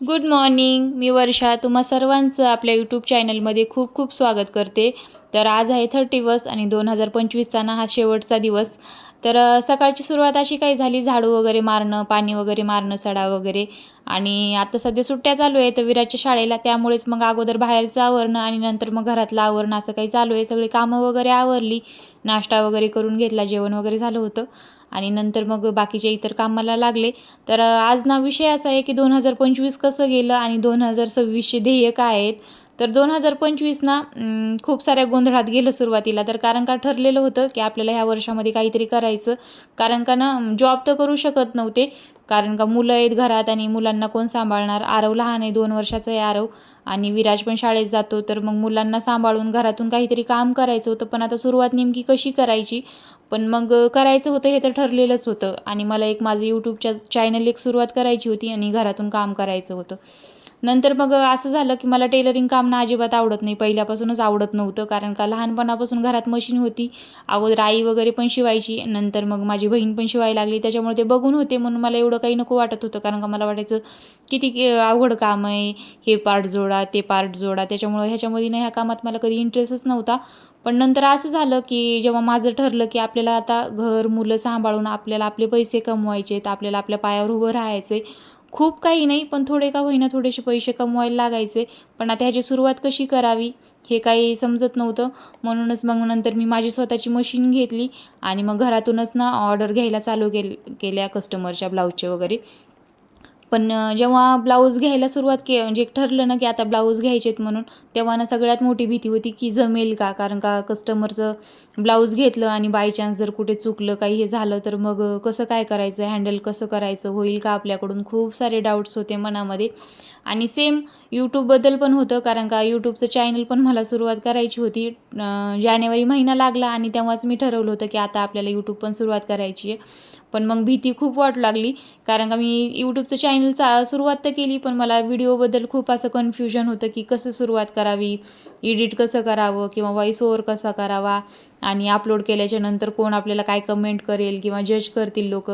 Good morning मी वर्षा. तुम्हा सर्वांचं आपल्या यूट्यूब चॅनलमध्ये खूप खूप स्वागत करते. तर आज आहे थर्टी वर्स आणि दोन हजार पंचवीसचा ना हा शेवटचा दिवस. तर सकाळची सुरुवात अशी काही झाली झाडू वगैरे मारणं पाणी वगैरे मारणं सडा वगैरे. आणि आता सध्या सुट्ट्या चालू आहे तर विराच्या शाळेला. त्यामुळेच मग अगोदर बाहेरचं आवरणं आणि नंतर मग घरातलं आवरणं असं काही चालू आहे. सगळी कामं वगैरे आवरली. नाश्ता वगैरे करून घेतला जेवण वगैरे झालं होतं. आणि नंतर मग बाकीचे इतर कामाला लागले. तर आज ना विषय असा आहे की दोन हजार पंचवीस कसं गेलं आणि दोन हजार सव्वीसचे ध्येय काय आहेत? तर दोन हजार पंचवीस ना खूप साऱ्या गोंधळात गेलं सुरुवातीला. तर कारण का ठरलेलं होतं की आपल्याला ह्या वर्षामध्ये काहीतरी करायचं? कारण का ना जॉब तर करू शकत नव्हते. कारण का मुलं आहेत घरात आणि मुलांना कोण सांभाळणार? आरव लहान आहे दोन वर्षाचं आहे आरव. आणि विराज पण शाळेत जातो तर मग मुलांना सांभाळून घरातून काहीतरी काम करायचं होतं. पण आता सुरुवात नेमकी कशी करायची? पण मग करायचं होतं हे तर ठरलेलंच होतं. आणि मला एक माझं यूट्यूबच्या चॅनल एक सुरुवात करायची होती आणि घरातून काम करायचं होतं. नंतर मग असं झालं की मला टेलरिंग काम ना अजिबात आवडत नाही. पहिल्यापासूनच आवडत नव्हतं कारण का लहानपणापासून घरात मशीन होती. अगोदर आई वगैरे पण शिवायची नंतर मग माझी बहीण पण शिवायला लागली. त्याच्यामुळे ते बघून होते म्हणून मला एवढं काही नको वाटत होतं. कारण का मला वाटायचं किती अवघड काम आहे. हे पार्ट जोडा ते पार्ट जोडा. त्याच्यामुळं ह्याच्यामध्ये ना ह्या कामात मला कधी इंटरेस्टच नव्हता. पण नंतर असं झालं की जेव्हा माझं ठरलं की आपल्याला आता घर मुलं सांभाळून आपल्याला आपले पैसे कमवायचे आहेत आपल्याला आपल्या पायावर उभं राहायचे खूप काही नाही पण थोडे का होईना थोडेसे पैसे कमवायला लागायचे. पण आता ह्याची सुरुवात कशी करावी हे काही समजत नव्हतं. म्हणूनच मग नंतर मी माझी स्वतःची मशीन घेतली आणि मग घरातूनच ना ऑर्डर घ्यायला चालू केल केल्या कस्टमरच्या ब्लाऊजचे वगैरे. पण जेव्हा ब्लाऊज घ्यायला सुरुवात के म्हणजे ठरलं ना की आता ब्लाऊज घ्यायचे आहेत म्हणून तेव्हा ना सगळ्यात मोठी भीती होती की जमेल का? कारण का कस्टमरचं ब्लाऊज घेतलं आणि बाय चान्स जर कुठे चुकलं काही हे झालं तर मग कसं काय करायचं? हँडल कसं करायचं? होईल का आपल्याकडून? खूप सारे डाऊट्स होते मनामध्ये. आणि सेम यूट्यूबबद्दल पण होतं कारण का यूट्यूबचं चॅनल पण मला सुरुवात करायची होती. जानेवारी महिना लागला आणि तेव्हाच मी ठरवलं होतं की आता आपल्याला यूट्यूब पण सुरुवात करायची आहे. पण मग भीती खूप वाटू लागली कारण का मी यूट्यूबचं चॅनल चा सुरुवात तर केली पण मला व्हिडिओबद्दल खूप असं कन्फ्युजन होतं की कसं सुरुवात करावी एडिट कसं करावं किंवा व्हॉइस ओव्हर कसा करावा आणि अपलोड केल्याच्यानंतर कोण आपल्याला काय कमेंट करेल किंवा जज करतील लोक.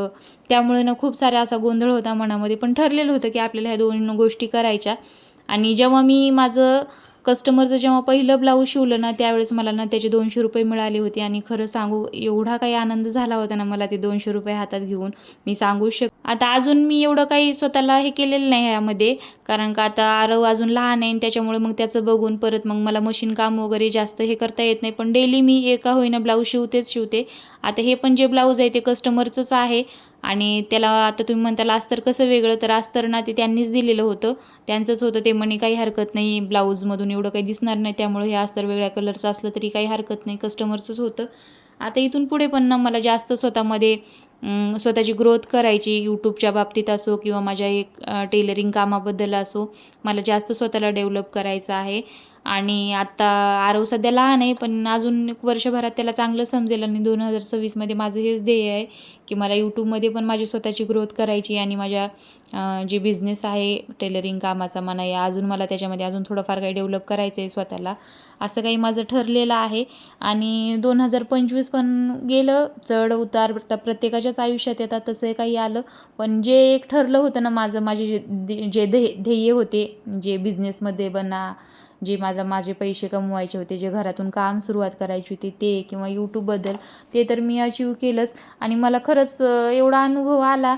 त्यामुळे ना खूप सारा असा गोंधळ होता मनामध्ये पण ठरलेलं होतं की आपल्याला ह्या दोन गोष्टी करायच्या. आणि जेव्हा मी माझं कस्टमरचं जेव्हा पहिलं ब्लाऊज शिवलं ना त्यावेळेस मला ना त्याचे दोनशे रुपये मिळाले होते. आणि खरं सांगू एवढा काही आनंद झाला होता ना मला ते दोनशे रुपये हातात घेऊन. मी सांगू शक आता अजून मी एवढं काही स्वतःला हे केलेलं नाही ह्यामध्ये कारण का आता आरव अजून लहान आहे आणि त्याच्यामुळे मग त्याचं बघून परत मग मला मशीन काम वगैरे जास्त हे करता येत नाही. पण डेली मी एका होईना ब्लाऊज शिवतेच शिवते. आता हे पण जे ब्लाऊज आहे ते कस्टमरचंच आहे आणि त्याला आता तुम्ही म्हणताल अस्तर कसं वेगळं तर अस्तर ना ते त्यांनीच दिलेलं होतं. त्यांचंच होतं ते म्हणे काही हरकत नाही ब्लाऊजमधून एवढं काही दिसणार नाही त्यामुळे हे अस्तर वेगळ्या कलरचं असलं तरी काही हरकत नाही कस्टमरचंच होतं. आता इथून पुढे पण ना मला जास्त स्वतःमध्ये स्वतःची ग्रोथ करायची यूट्यूबच्या बाबतीत असो किंवा माझ्या एक टेलरिंग कामाबद्दल असो मला जास्त स्वतःला डेव्हलप करायचं आहे. आणि आत्ता आरव सध्या लहान आहे पण अजून एक वर्षभरात त्याला चांगलं समजेल आणि दोन हजार सव्वीसमध्ये माझं हेच ध्येय आहे की मला यूट्यूबमध्ये पण माझी स्वतःची ग्रोथ करायची आणि माझ्या जे बिझनेस आहे टेलरिंग कामाचा म्हणा या अजून मला त्याच्यामध्ये अजून थोडंफार काही डेव्हलप करायचं आहे स्वतःला असं काही माझं ठरलेलं आहे. आणि दोन हजार पंचवीस पण गेलं चढ उतार प्रत्येकाच्या प्रत्येकाच्याच आयुष्यात येतात तसं काही आलं. पण जे एक ठरलं होतं ना माझं माझे जे दे- जे ध्ये ध्येय होते जे बिझनेसमध्ये बना जे माझा माझे पैसे कमवायचे होते जे घरातून काम सुरुवात करायची होती ते किंवा यूट्यूबबद्दल ते तर मी अचीव केलंच. आणि मला खरंच एवढा अनुभव आला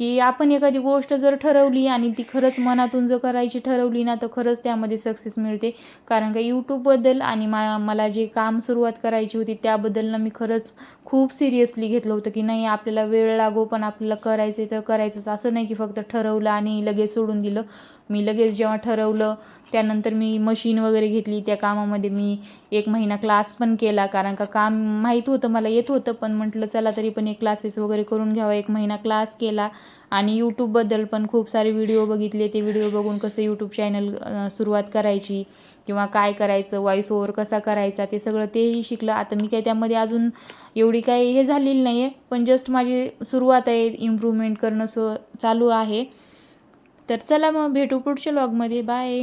की आपण एखादी गोष्ट जर ठरवली आणि ती खरंच मनातून जर करायची ठरवली ना तर खरंच त्यामध्ये सक्सेस मिळते. कारण का यूट्यूबबद्दल आणि मा मला जे काम सुरुवात करायची होती त्याबद्दल ना मी खरंच खूप सिरियसली घेतलं होतं की नाही आपल्याला वेळ लागो पण आपल्याला करायचं तर करायचंच. असं नाही की फक्त ठरवलं आणि लगेच सोडून दिलं. मी लगेच जेव्हा ठरवलं त्यानंतर मी मशीन वगैरे घेतली. त्या कामामध्ये मी एक महिना क्लास पण केला. कारण का काम माहीत होतं मला येत होतं पण म्हटलं चला तरी पण एक क्लासेस वगैरे करून घ्यावा. एक महिना क्लास केला. आणि यूट्यूबबद्दल पण खूप सारे व्हिडिओ बघितले. ते व्हिडिओ बघून कसं यूट्यूब चॅनल सुरुवात करायची किंवा काय करायचं व्हॉइस ओव्हर कसा करायचा ते सगळं तेही शिकलं. आता मी काही त्यामध्ये अजून एवढी काही हे झालेली नाही आहे पण जस्ट माझी सुरुवात आहे इम्प्रूव्हमेंट करणं सो चालू आहे. तर चला मग भेटू पुढच्या लॉगमध्ये बाय